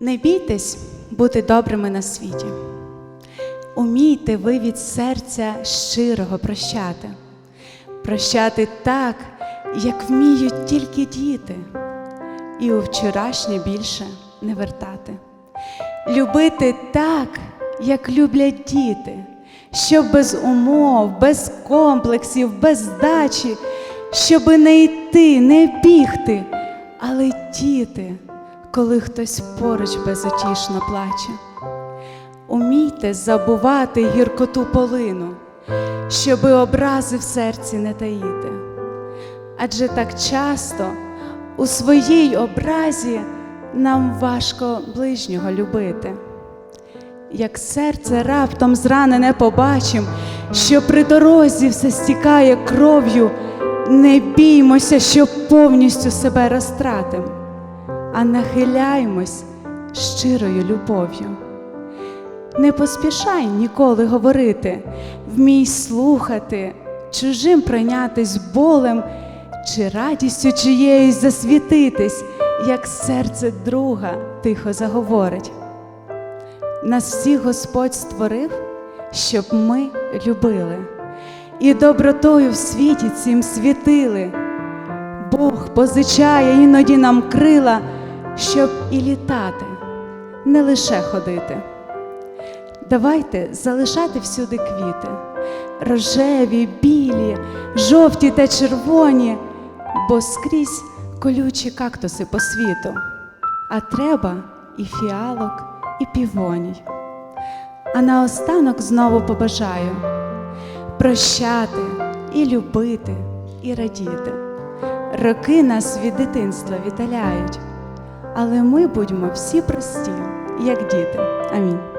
Не бійтесь бути добрими на світі. Умійте ви від серця щирого прощати, прощати так, як вміють тільки діти, і у вчорашнє більше не вертати. Любити так, як люблять діти, щоб без умов, без комплексів, без здачі, щоби не йти, не бігти, а летіти, коли хтось поруч безутішно плаче. Умійте забувати гіркоту полину, щоби образи в серці не таїти. Адже так часто у своїй образі нам важко ближнього любити. Як серце раптом зранене побачим, що при дорозі все стікає кров'ю, не біймося, що повністю себе розтратим, а нахиляймось щирою любов'ю. Не поспішай ніколи говорити, вмій слухати, чужим прийнятись болем чи радістю чиєюсь засвітитись, як серце друга тихо заговорить. Нас всіх Господь створив, щоб ми любили, і добротою в світі цим світили. Бог позичає іноді нам крила, щоб і літати, не лише ходити. Давайте залишати всюди квіти, рожеві, білі, жовті та червоні, бо скрізь колючі кактуси по світу, а треба і фіалок, і півоній. А наостанок знову побажаю прощати і любити, і радіти. Роки нас від дитинства віддаляють, але ми будьмо всі прості, як діти. Амінь.